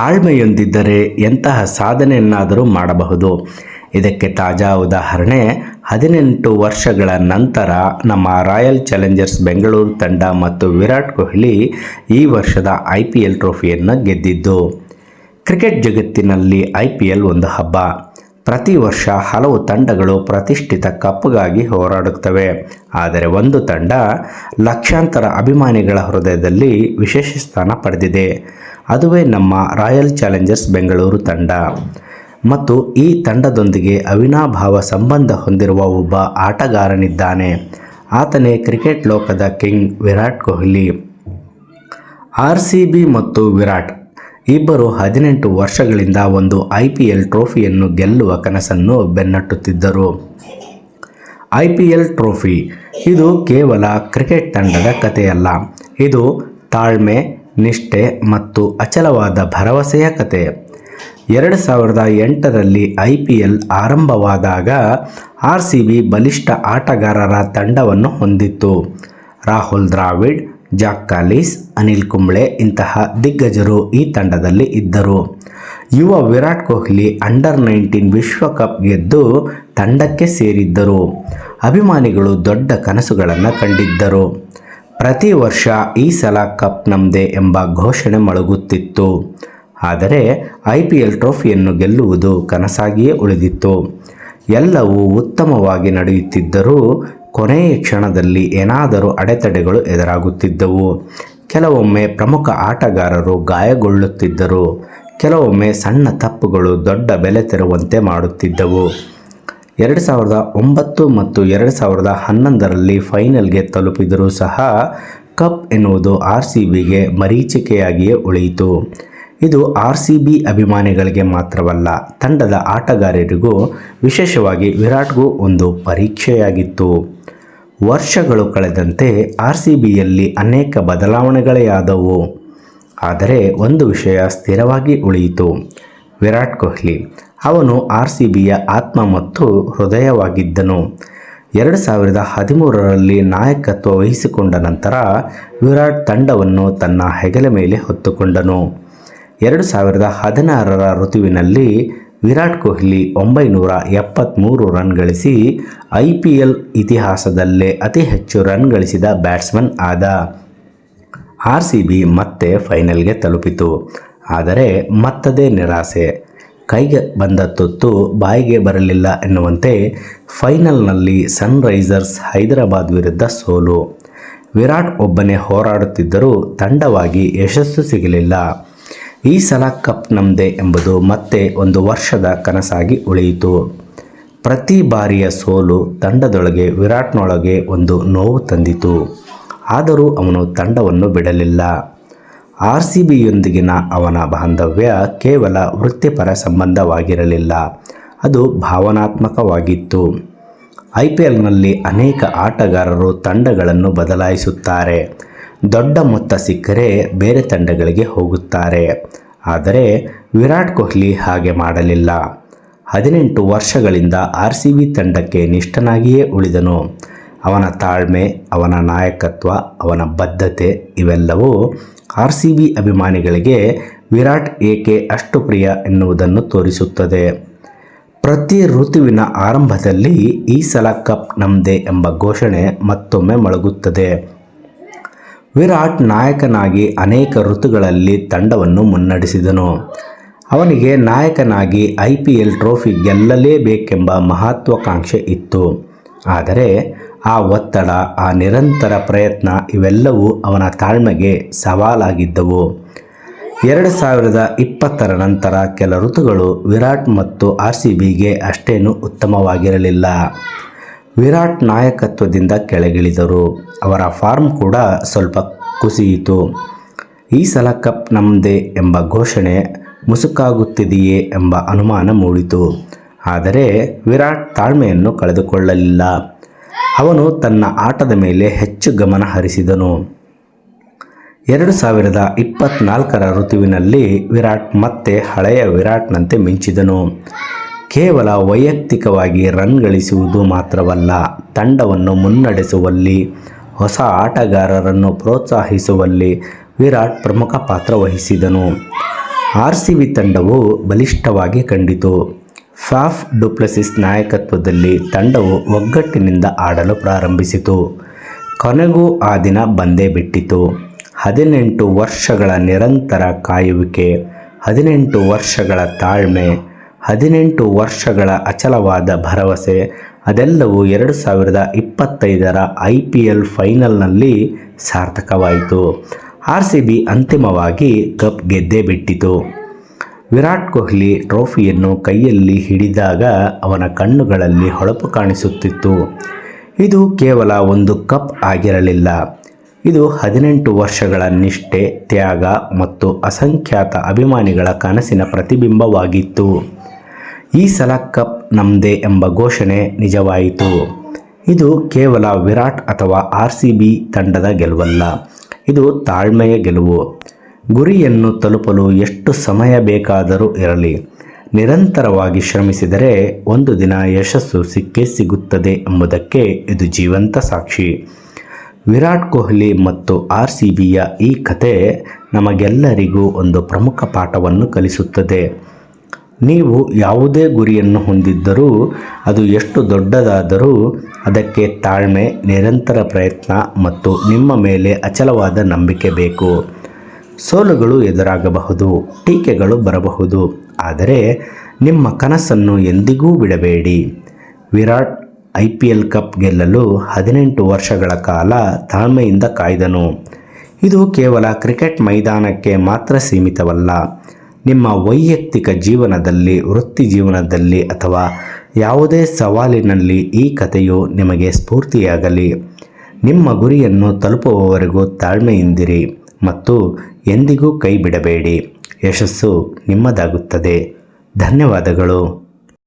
ತಾಳ್ಮೆಯೊಂದಿದ್ದರೆ ಎಂತಹ ಸಾಧನೆಯನ್ನಾದರೂ ಮಾಡಬಹುದು. ಇದಕ್ಕೆ ತಾಜಾ ಉದಾಹರಣೆ, ಹದಿನೆಂಟು ವರ್ಷಗಳ ನಂತರ ನಮ್ಮ ರಾಯಲ್ ಚಾಲೆಂಜರ್ಸ್ ಬೆಂಗಳೂರು ತಂಡ ಮತ್ತು ವಿರಾಟ್ ಕೊಹ್ಲಿ ಈ ವರ್ಷದ ಐ ಪಿ ಎಲ್ ಟ್ರೋಫಿಯನ್ನು ಗೆದ್ದಿದ್ದು. ಕ್ರಿಕೆಟ್ ಜಗತ್ತಿನಲ್ಲಿ ಐ ಪಿ ಎಲ್ ಒಂದು ಹಬ್ಬ. ಪ್ರತಿ ವರ್ಷ ಹಲವು ತಂಡಗಳು ಪ್ರತಿಷ್ಠಿತ ಕಪ್ಗಾಗಿ ಹೋರಾಡುತ್ತವೆ. ಆದರೆ ಒಂದು ತಂಡ ಲಕ್ಷಾಂತರ ಅಭಿಮಾನಿಗಳ ಹೃದಯದಲ್ಲಿ ವಿಶೇಷ ಸ್ಥಾನ ಪಡೆದಿದೆ. ಅದುವೇ ನಮ್ಮ ರಾಯಲ್ ಚಾಲೆಂಜರ್ಸ್ ಬೆಂಗಳೂರು ತಂಡ. ಮತ್ತು ಈ ತಂಡದೊಂದಿಗೆ ಅವಿನಾಭಾವ ಸಂಬಂಧ ಹೊಂದಿರುವ ಒಬ್ಬ ಆಟಗಾರನಿದ್ದಾನೆ. ಆತನೇ ಕ್ರಿಕೆಟ್ ಲೋಕದ king Virat Kohli. R C B ಮತ್ತು ವಿರಾಟ್ ಇಬ್ಬರು ಹದಿನೆಂಟು ವರ್ಷಗಳಿಂದ ಒಂದು ಐ ಪಿ ಎಲ್ ಟ್ರೋಫಿಯನ್ನು ಗೆಲ್ಲುವ ಕನಸನ್ನು ಬೆನ್ನಟ್ಟುತ್ತಿದ್ದರು. ಐ ಪಿ ಎಲ್ ಟ್ರೋಫಿ ಇದು ಕೇವಲ ಕ್ರಿಕೆಟ್ ತಂಡದ ಕಥೆಯಲ್ಲ. ಇದು ತಾಳ್ಮೆ ನಿಷ್ಠೆ ಮತ್ತು ಅಚಲವಾದ ಭರವಸೆಯ ಕತೆ. ಎರಡು ಸಾವಿರದ ಎಂಟರಲ್ಲಿ ಐ ಪಿ ಎಲ್ ಆರಂಭವಾದಾಗ ಆರ್ ಸಿ ಬಿ ಬಲಿಷ್ಠ ಆಟಗಾರರ ತಂಡವನ್ನು ಹೊಂದಿತ್ತು. ರಾಹುಲ್ ದ್ರಾವಿಡ್, ಜಾಕ್ ಕಾಲೀಸ್, ಅನಿಲ್ ಕುಂಬ್ಳೆ ಇಂತಹ ದಿಗ್ಗಜರು ಈ ತಂಡದಲ್ಲಿ ಇದ್ದರು. ಯುವ ವಿರಾಟ್ ಕೊಹ್ಲಿ ಅಂಡರ್ ನೈನ್ಟೀನ್ ವಿಶ್ವಕಪ್ ಗೆದ್ದು ತಂಡಕ್ಕೆ ಸೇರಿದ್ದರು. ಅಭಿಮಾನಿಗಳು ದೊಡ್ಡ ಕನಸುಗಳನ್ನು ಕಂಡಿದ್ದರು. ಪ್ರತಿ ವರ್ಷ ಈ ಸಲ ಕಪ್ ನಮ್ಮದೇ ಎಂಬ ಘೋಷಣೆ ಮೊಳಗುತ್ತಿತ್ತು. ಆದರೆ ಐ ಪಿ ಎಲ್ ಟ್ರೋಫಿಯನ್ನು ಗೆಲ್ಲುವುದು ಕನಸಾಗಿಯೇ ಉಳಿದಿತ್ತು. ಎಲ್ಲವೂ ಉತ್ತಮವಾಗಿ ನಡೆಯುತ್ತಿದ್ದರೂ ಕೊನೆಯ ಕ್ಷಣದಲ್ಲಿ ಏನಾದರೂ ಅಡೆತಡೆಗಳು ಎದುರಾಗುತ್ತಿದ್ದವು. ಕೆಲವೊಮ್ಮೆ ಪ್ರಮುಖ ಆಟಗಾರರು ಗಾಯಗೊಳ್ಳುತ್ತಿದ್ದರು. ಕೆಲವೊಮ್ಮೆ ಸಣ್ಣ ತಪ್ಪುಗಳು ದೊಡ್ಡ ಬೆಲೆ ತೆರುವಂತೆ ಮಾಡುತ್ತಿದ್ದವು. ಎರಡು ಸಾವಿರದ ಒಂಬತ್ತು ಮತ್ತು ಎರಡು ಸಾವಿರದ ಹನ್ನೊಂದರಲ್ಲಿ ಫೈನಲ್ಗೆ ತಲುಪಿದರೂ ಸಹ ಕಪ್ ಎನ್ನುವುದು ಆರ್ ಸಿ ಬಿಗೆ ಮರೀಚಿಕೆಯಾಗಿಯೇ ಉಳಿಯಿತು. ಇದು ಆರ್ ಸಿ ಬಿ ಅಭಿಮಾನಿಗಳಿಗೆ ಮಾತ್ರವಲ್ಲ, ತಂಡದ ಆಟಗಾರರಿಗೂ ವಿಶೇಷವಾಗಿ ವಿರಾಟ್ಗೂ ಒಂದು ಪರೀಕ್ಷೆಯಾಗಿತ್ತು. ವರ್ಷಗಳು ಕಳೆದಂತೆ ಆರ್ ಸಿ ಬಿಯಲ್ಲಿ ಅನೇಕ ಬದಲಾವಣೆಗಳೇ ಆದವು. ಆದರೆ ಒಂದು ವಿಷಯ ಸ್ಥಿರವಾಗಿ ಉಳಿಯಿತು. ವಿರಾಟ್ ಕೊಹ್ಲಿ ಅವನು ಆರ್ ಸಿ ಬಿಯ ಆತ್ಮ ಮತ್ತು ಹೃದಯವಾಗಿದ್ದನು. ಎರಡು ಸಾವಿರದ ಹದಿಮೂರರಲ್ಲಿ ನಾಯಕತ್ವ ವಹಿಸಿಕೊಂಡ ನಂತರ ವಿರಾಟ್ ತಂಡವನ್ನು ತನ್ನ ಹೆಗಲ ಮೇಲೆ ಹೊತ್ತುಕೊಂಡನು. ಎರಡು ಸಾವಿರದ ಹದಿನಾರರ ಋತುವಿನಲ್ಲಿ ವಿರಾಟ್ ಕೊಹ್ಲಿ ಒಂಬೈನೂರ ಎಪ್ಪತ್ತ್ಮೂರು ರನ್ ಗಳಿಸಿ ಐ ಪಿ ಎಲ್ ಇತಿಹಾಸದಲ್ಲೇ ಅತಿ ಹೆಚ್ಚು ರನ್ ಗಳಿಸಿದ ಬ್ಯಾಟ್ಸ್ಮನ್ ಆದ ಆರ್ ಸಿ ಬಿ ಮತ್ತೆ ಫೈನಲ್ಗೆ ತಲುಪಿತು. ಆದರೆ ಮತ್ತದೇ ನಿರಾಸೆ. ಕೈಗೆ ಬಂದ ತುತ್ತು ಬಾಯಿಗೆ ಬರಲಿಲ್ಲ ಎನ್ನುವಂತೆ ಫೈನಲ್ನಲ್ಲಿ ಸನ್ರೈಸರ್ಸ್ ಹೈದರಾಬಾದ್ ವಿರುದ್ಧ ಸೋಲು. ವಿರಾಟ್ ಒಬ್ಬನೇ ಹೋರಾಡುತ್ತಿದ್ದರೂ ತಂಡವಾಗಿ ಯಶಸ್ಸು ಸಿಗಲಿಲ್ಲ. ಈ ಸಲ ಕಪ್ ನಮ್ಮದೇ ಎಂಬುದು ಮತ್ತೆ ಒಂದು ವರ್ಷದ ಕನಸಾಗಿ ಉಳಿಯಿತು. ಪ್ರತಿ ಬಾರಿಯ ಸೋಲು ತಂಡದೊಳಗೆ ವಿರಾಟ್ನೊಳಗೆ ಒಂದು ನೋವು ತಂದಿತು. ಆದರೂ ಅವನು ತಂಡವನ್ನು ಬಿಡಲಿಲ್ಲ. ಆರ್ ಸಿ ಬಿಯೊಂದಿಗಿನ ಅವನ ಬಾಂಧವ್ಯ ಕೇವಲ ವೃತ್ತಿಪರ ಸಂಬಂಧವಾಗಿರಲಿಲ್ಲ. ಅದು ಭಾವನಾತ್ಮಕವಾಗಿತ್ತು. ಐ ಪಿ ಎಲ್ನಲ್ಲಿ ಅನೇಕ ಆಟಗಾರರು ತಂಡಗಳನ್ನು ಬದಲಾಯಿಸುತ್ತಾರೆ. ದೊಡ್ಡ ಮೊತ್ತ ಸಿಕ್ಕರೆ ಬೇರೆ ತಂಡಗಳಿಗೆ ಹೋಗುತ್ತಾರೆ. ಆದರೆ ವಿರಾಟ್ ಕೊಹ್ಲಿ ಹಾಗೆ ಮಾಡಲಿಲ್ಲ. ಹದಿನೆಂಟು ವರ್ಷಗಳಿಂದ ಆರ್ ಸಿ ಬಿ ತಂಡಕ್ಕೆ ನಿಷ್ಠನಾಗಿಯೇ ಉಳಿದನು. ಅವನ ತಾಳ್ಮೆ, ಅವನ ನಾಯಕತ್ವ, ಅವನ ಬದ್ಧತೆ ಇವೆಲ್ಲವೂ ಆರ್ ಸಿ ಬಿ ಅಭಿಮಾನಿಗಳಿಗೆ ವಿರಾಟ್ ಏಕೆ ಅಷ್ಟು ಪ್ರಿಯ ಎನ್ನುವುದನ್ನು ತೋರಿಸುತ್ತದೆ. ಪ್ರತಿ ಋತುವಿನ ಆರಂಭದಲ್ಲಿ ಈ ಸಲ ಕಪ್ ನಮ್ಮದೇ ಎಂಬ ಘೋಷಣೆ ಮತ್ತೊಮ್ಮೆ ಮೊಳಗುತ್ತದೆ. ವಿರಾಟ್ ನಾಯಕನಾಗಿ ಅನೇಕ ಋತುಗಳಲ್ಲಿ ತಂಡವನ್ನು ಮುನ್ನಡೆಸಿದನು. ಅವನಿಗೆ ನಾಯಕನಾಗಿ ಐ ಪಿ ಎಲ್ ಟ್ರೋಫಿ ಗೆಲ್ಲಲೇಬೇಕೆಂಬ ಮಹತ್ವಾಕಾಂಕ್ಷೆ ಇತ್ತು. ಆದರೆ ಆ ಒತ್ತಡ, ಆ ನಿರಂತರ ಪ್ರಯತ್ನ ಇವೆಲ್ಲವೂ ಅವನ ತಾಳ್ಮೆಗೆ ಸವಾಲಾಗಿದ್ದವು. ಎರಡು ಸಾವಿರದ ಇಪ್ಪತ್ತರ ನಂತರ ಕೆಲ ಋತುಗಳು ವಿರಾಟ್ ಮತ್ತು ಆರ್ ಸಿ ಬಿಗೆ ಅಷ್ಟೇನೂ ಉತ್ತಮವಾಗಿರಲಿಲ್ಲ. ವಿರಾಟ್ ನಾಯಕತ್ವದಿಂದ ಕೆಳಗಿಳಿದರು. ಅವರ ಫಾರ್ಮ್ ಕೂಡ ಸ್ವಲ್ಪ ಕುಸಿಯಿತು. ಈ ಸಲ ಕಪ್ ನಮ್ಮದೇ ಎಂಬ ಘೋಷಣೆ ಮುಸುಕಾಗುತ್ತಿದೆಯೇ ಎಂಬ ಅನುಮಾನ ಮೂಡಿತು. ಆದರೆ ವಿರಾಟ್ ತಾಳ್ಮೆಯನ್ನು ಕಳೆದುಕೊಳ್ಳಲಿಲ್ಲ. ಅವನು ತನ್ನ ಆಟದ ಮೇಲೆ ಹೆಚ್ಚು ಗಮನ ಹರಿಸಿದನು. ಎರಡು ಸಾವಿರದ ಇಪ್ಪತ್ನಾಲ್ಕರ ಋತುವಿನಲ್ಲಿ ವಿರಾಟ್ ಮತ್ತೆ ಹಳೆಯ ವಿರಾಟ್ನಂತೆ ಮಿಂಚಿದನು. ಕೇವಲ ವೈಯಕ್ತಿಕವಾಗಿ ರನ್ ಗಳಿಸುವುದು ಮಾತ್ರವಲ್ಲ, ತಂಡವನ್ನು ಮುನ್ನಡೆಸುವಲ್ಲಿ, ಹೊಸ ಆಟಗಾರರನ್ನು ಪ್ರೋತ್ಸಾಹಿಸುವಲ್ಲಿ ವಿರಾಟ್ ಪ್ರಮುಖ ಪಾತ್ರ ವಹಿಸಿದನು. ಆರ್ ಸಿ ಬಿ ತಂಡವು ಬಲಿಷ್ಠವಾಗಿ ಕಂಡಿತು. ಫಾಫ್ ಡುಪ್ಲೆಸಿಸ್ ನಾಯಕತ್ವದಲ್ಲಿ ತಂಡವು ಒಗ್ಗಟ್ಟಿನಿಂದ ಆಡಲು ಪ್ರಾರಂಭಿಸಿತು. ಕೊನೆಗೂ ಆ ದಿನ ಬಂದೇ ಬಿಟ್ಟಿತು. ಹದಿನೆಂಟು ವರ್ಷಗಳ ನಿರಂತರ ಕಾಯುವಿಕೆ, ಹದಿನೆಂಟು ವರ್ಷಗಳ ತಾಳ್ಮೆ, ಹದಿನೆಂಟು ವರ್ಷಗಳ ಅಚಲವಾದ ಭರವಸೆ, ಅದೆಲ್ಲವೂ ಎರಡು ಸಾವಿರದ ಇಪ್ಪತ್ತೈದರ ಐ ಪಿ ಎಲ್ ಫೈನಲ್ನಲ್ಲಿ ಸಾರ್ಥಕವಾಯಿತು. ಆರ್ ಸಿ ಬಿ ಅಂತಿಮವಾಗಿ ಕಪ್ ಗೆದ್ದೇ ಬಿಟ್ಟಿತು. ವಿರಾಟ್ ಕೊಹ್ಲಿ ಟ್ರೋಫಿಯನ್ನು ಕೈಯಲ್ಲಿ ಹಿಡಿದಾಗ ಅವನ ಕಣ್ಣುಗಳಲ್ಲಿ ಹೊಳಪು ಕಾಣಿಸುತ್ತಿತ್ತು. ಇದು ಕೇವಲ ಒಂದು ಕಪ್ ಆಗಿರಲಿಲ್ಲ. ಇದು ಹದಿನೆಂಟು ವರ್ಷಗಳ ನಿಷ್ಠೆ, ತ್ಯಾಗ ಮತ್ತು ಅಸಂಖ್ಯಾತ ಅಭಿಮಾನಿಗಳ ಕನಸಿನ ಪ್ರತಿಬಿಂಬವಾಗಿತ್ತು. ಈ ಸಲ ಕಪ್ ನಮ್ಮದೇ ಎಂಬ ಘೋಷಣೆ ನಿಜವಾಯಿತು. ಇದು ಕೇವಲ ವಿರಾಟ್ ಅಥವಾ ಆರ್ ಸಿ ಬಿ ತಂಡದ ಗೆಲುವಲ್ಲ. ಇದು ತಾಳ್ಮೆಯ ಗೆಲುವು. ಗುರಿಯನ್ನು ತಲುಪಲು ಎಷ್ಟು ಸಮಯ ಬೇಕಾದರೂ ಇರಲಿ. ನಿರಂತರವಾಗಿ ಶ್ರಮಿಸಿದರೆ ಒಂದು ದಿನ ಯಶಸ್ಸು ಸಿಕ್ಕೇ ಸಿಗುತ್ತದೆ ಎಂಬುದಕ್ಕೆ ಇದು ಜೀವಂತ ಸಾಕ್ಷಿ. ವಿರಾಟ್ ಕೊಹ್ಲಿ ಮತ್ತು ಆರ್ ಸಿ ಬಿಯ ಈ ಕತೆ ನಮಗೆಲ್ಲರಿಗೂ ಒಂದು ಪ್ರಮುಖ ಪಾಠವನ್ನು ಕಲಿಸುತ್ತದೆ. ನೀವು ಯಾವುದೇ ಗುರಿಯನ್ನು ಹೊಂದಿದ್ದರೂ, ಅದು ಎಷ್ಟು ದೊಡ್ಡದಾದರೂ ಅದಕ್ಕೆ ತಾಳ್ಮೆ, ನಿರಂತರ ಪ್ರಯತ್ನ ಮತ್ತು ನಿಮ್ಮ ಮೇಲೆ ಅಚಲವಾದ ನಂಬಿಕೆ ಬೇಕು. ಸೋಲುಗಳು ಎದುರಾಗಬಹುದು, ಟೀಕೆಗಳು ಬರಬಹುದು. ಆದರೆ ನಿಮ್ಮ ಕನಸನ್ನು ಎಂದಿಗೂ ಬಿಡಬೇಡಿ. Virat I P L cup ಗೆಲ್ಲಲು ಹದಿನೆಂಟು ವರ್ಷಗಳ ಕಾಲ ತಾಳ್ಮೆಯಿಂದ ಕಾಯ್ದನು. ಇದು ಕೇವಲ ಕ್ರಿಕೆಟ್ ಮೈದಾನಕ್ಕೆ ಮಾತ್ರ ಸೀಮಿತವಲ್ಲ. ನಿಮ್ಮ ವೈಯಕ್ತಿಕ ಜೀವನದಲ್ಲಿ, ವೃತ್ತಿ ಜೀವನದಲ್ಲಿ ಅಥವಾ ಯಾವುದೇ ಸವಾಲಿನಲ್ಲಿ ಈ ಕಥೆಯು ನಿಮಗೆ ಸ್ಫೂರ್ತಿಯಾಗಲಿ. ನಿಮ್ಮ ಗುರಿಯನ್ನು ತಲುಪುವವರೆಗೂ ತಾಳ್ಮೆಯಿಂದಿರಿ ಮತ್ತು ಎಂದಿಗೂ ಕೈ ಬಿಡಬೇಡಿ ಯಶಸ್ಸು ನಿಮ್ಮದಾಗುತ್ತದೆ. ಧನ್ಯವಾದಗಳು.